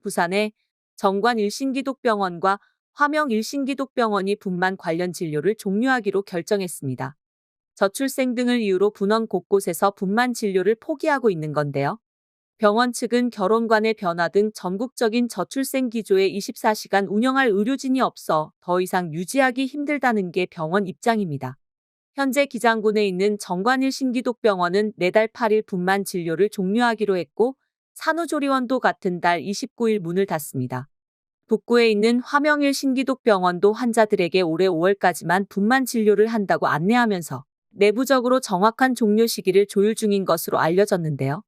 부산의 정관 일신기독병원과 화명 일신기독병원이 분만 관련 진료를 종료하기로 결정했습니다. 저출생 등을 이유로 분원 곳곳에서 분만 진료를 포기하고 있는 건데요. 병원 측은 결혼관의 변화 등 전국적인 저출생 기조에 24시간 운영할 의료진이 없어 더 이상 유지하기 힘들다는 게 병원 입장입니다. 현재 기장군에 있는 정관일 신기독병원은 내달 8일 분만 진료를 종료하기로 했고 산후조리원도 같은 달 29일 문을 닫습니다. 북구에 있는 화명일 신기독 병원도 환자들에게 올해 5월까지만 분만 진료를 한다고 안내하면서 내부적으로 정확한 종료 시기를 조율 중인 것으로 알려졌는데요.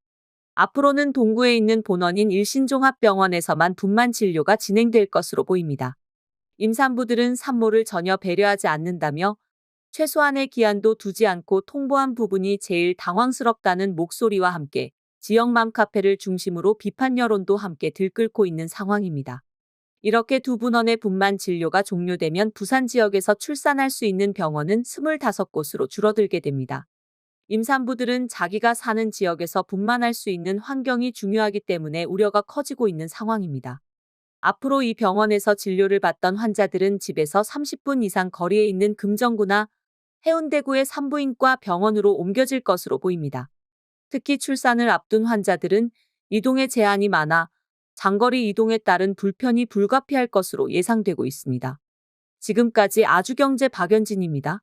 앞으로는 동구에 있는 본원인 일신종합병원에서만 분만 진료가 진행될 것으로 보입니다. 임산부들은 산모를 전혀 배려하지 않는다며 최소한의 기한도 두지 않고 통보한 부분이 제일 당황스럽다는 목소리와 함께 지역 맘 카페를 중심으로 비판 여론도 함께 들끓고 있는 상황입니다. 이렇게 두 분원의 분만 진료가 종료되면 부산 지역에서 출산할 수 있는 병원은 25곳으로 줄어들게 됩니다. 임산부들은 자기가 사는 지역에서 분만할 수 있는 환경이 중요하기 때문에 우려가 커지고 있는 상황입니다. 앞으로 이 병원에서 진료를 받던 환자들은 집에서 30분 이상 거리에 있는 금정구나 해운대구의 산부인과 병원으로 옮겨질 것으로 보입니다. 특히 출산을 앞둔 환자들은 이동에 제한이 많아 장거리 이동에 따른 불편이 불가피할 것으로 예상되고 있습니다. 지금까지 아주경제 박연진입니다.